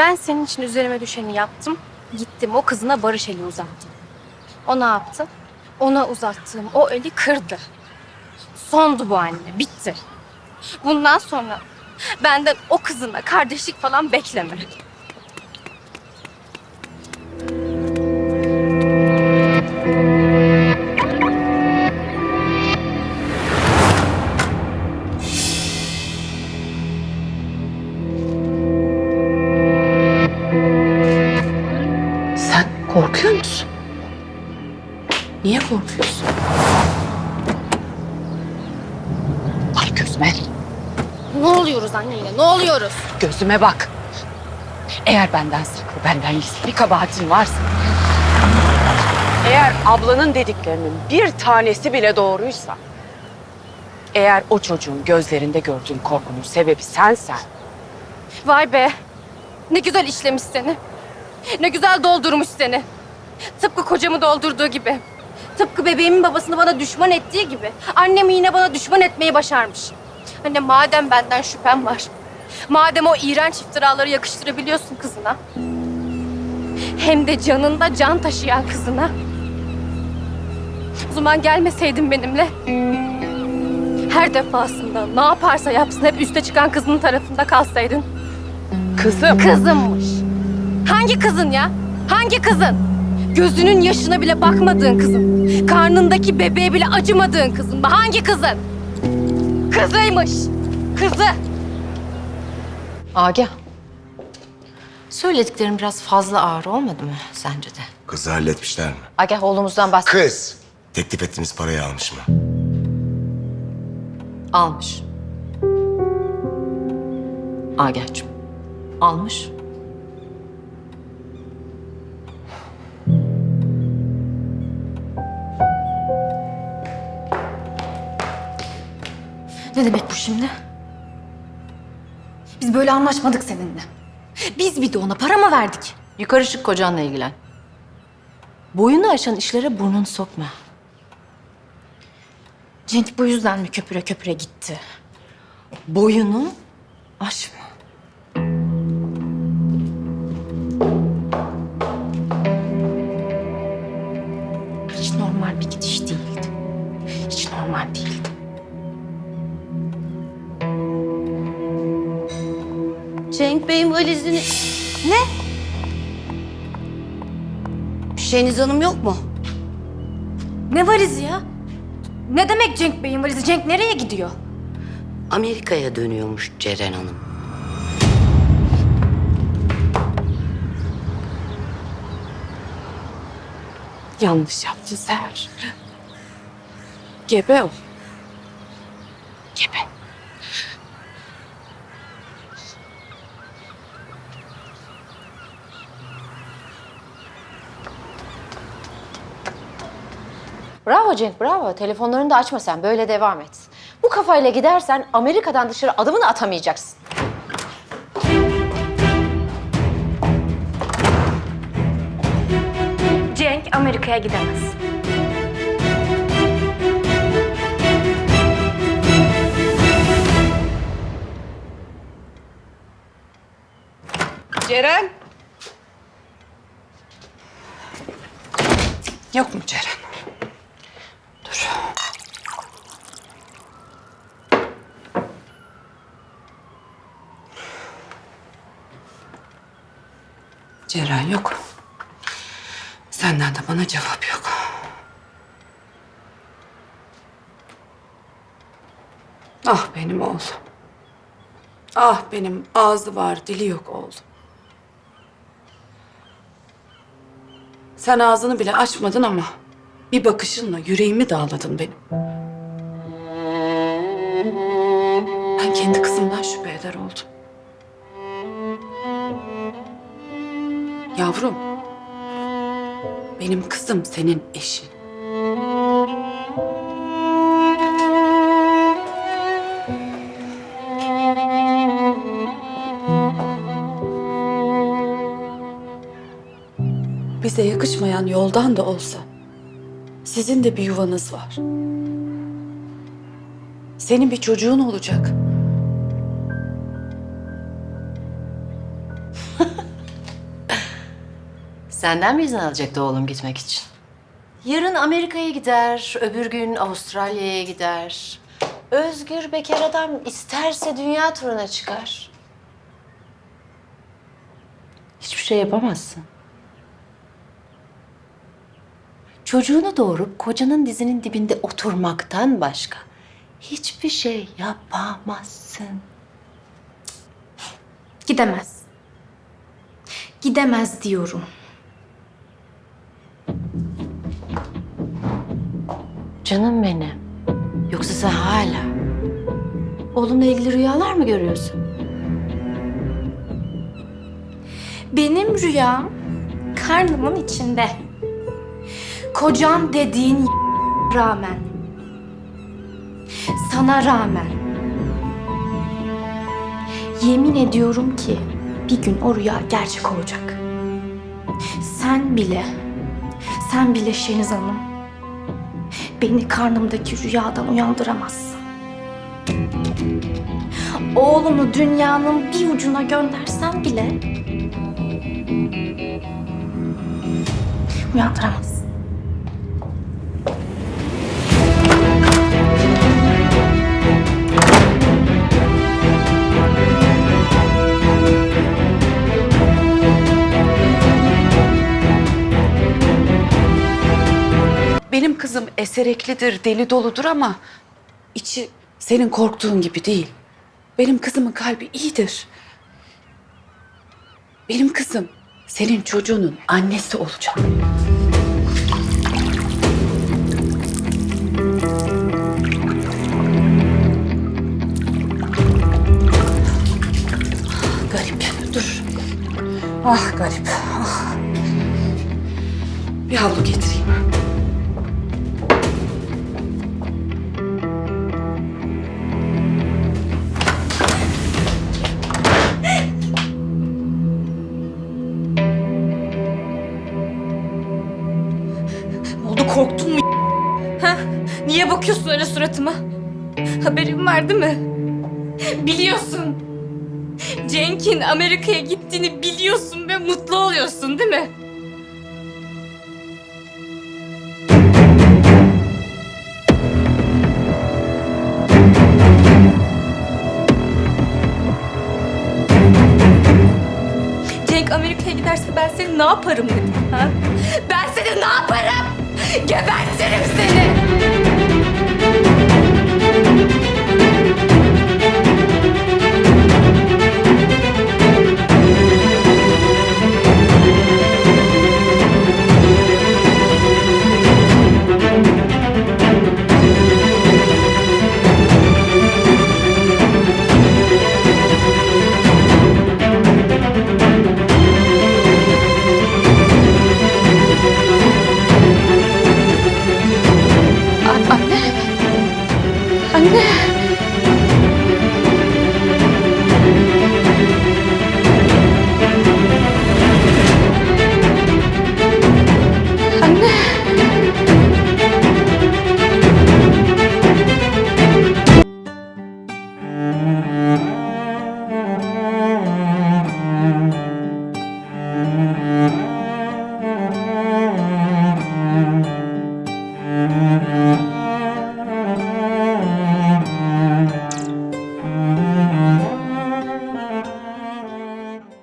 Ben senin için üzerime düşeni yaptım. Gittim o kızına barış eli uzattım. O ne yaptı? Ona uzattığım o eli kırdı. Sondu bu anne, bitti. Bundan sonra benden o kızına kardeşlik falan bekleme. Niye korkuyorsun? Ay gözüme, Ne oluyoruz anne yine, ne oluyoruz? gözüme bak. Eğer benden saklı, benden gizli bir kabahatin varsa... Eğer ablanın dediklerinin bir tanesi bile doğruysa... Eğer o çocuğun gözlerinde gördüğün korkunun sebebi sensen... Vay be, ne güzel işlemiş seni. Ne güzel doldurmuş seni. Tıpkı kocamı doldurduğu gibi. Tıpkı bebeğimin babasını bana düşman ettiği gibi. Annemi yine bana düşman etmeyi başarmış. Anne madem benden şüphem var. Madem o iğrenç iftiraları yakıştırabiliyorsun kızına. Hem de canında can taşıyan kızına. O zaman gelmeseydin benimle. Her defasında ne yaparsa yapsın hep üste çıkan kızının tarafında kalsaydın. Kızım, Kızımmış. Hangi kızın ya? Hangi kızın? Gözünün yaşına bile bakmadığın kızın. Karnındaki bebeğe bile acımadığın kızın. Hangi kızın? Kızıymış. Kızı. Agah. Söylediklerim biraz fazla ağır olmadı mı sence de? Kızı halletmişler mi? Agah oğlumuzdan bahset. Kız! Teklif ettiğiniz parayı almış mı? Almış. Agah'cığım. Almış. Ne demek bu şimdi? Biz böyle anlaşmadık seninle. Biz bir de ona para mı verdik? Yukarı çık kocanla ilgilen. Boyunu aşan işlere burnunu sokma. Cenk bu yüzden mi köpüre köpüre gitti? Boyunu aşma. Hiç normal bir gidiş değildi. Hiç normal değildi. Cenk Bey'in valizini... Ne? Şeniz Hanım yok mu? Ne valizi ya? Ne demek Cenk Bey'in valizi? Cenk nereye gidiyor? Amerika'ya dönüyormuş Ceren Hanım. yanlış yaptın Seher. Gebe o. Gebe. Bravo Cenk, bravo. Telefonlarını da açma sen. Böyle devam et. Bu kafayla gidersen Amerika'dan dışarı adımını atamayacaksın. Cenk Amerika'ya gidemez. Ceren. Yok mu Ceren? Ceren yok. Senden de bana cevap yok. Ah benim oğlum. Ah benim ağzı var, dili yok oğlum. Sen ağzını bile açmadın ama bir bakışınla yüreğimi dağladın benim. Ben kendi kızımdan şüphe eder oldum. Yavrum, benim kızım senin eşin. Bize yakışmayan yoldan da olsa sizin de bir yuvanız var. Senin bir çocuğun olacak. Senden mi izin alacaktı oğlum gitmek için? Yarın Amerika'ya gider, öbür gün Avustralya'ya gider. Özgür bekar adam isterse dünya turuna çıkar. Hiçbir şey yapamazsın. Çocuğunu doğurup kocanın dizinin dibinde oturmaktan başka hiçbir şey yapamazsın. Gidemez. Gidemez diyorum. Canım benim. Yoksa sen hala oğlumla ilgili rüyalar mı görüyorsun? Benim rüyam karnımın içinde. Kocan dediğin rağmen. Sana rağmen. Yemin ediyorum ki bir gün o rüya gerçek olacak. Sen bile, sen bile Şeniz Hanım beni karnımdaki rüyadan uyandıramazsın. Oğlumu dünyanın bir ucuna göndersen bile uyandıramazsın. Esereklidir, deli doludur ama içi senin korktuğun gibi değil. Benim kızımın kalbi iyidir. Benim kızım senin çocuğunun annesi olacak. Garip, dur. Ah garip, ah. Bir havlu getireyim. Korktun mu? Ha? Niye bakıyorsun öyle suratıma? Haberin var değil mi? Biliyorsun. Cenk'in Amerika'ya gittiğini biliyorsun ve mutlu oluyorsun değil mi? Cenk Amerika'ya giderse ben seni ne yaparım dedim. Ha? Ben? Gebertirim seni.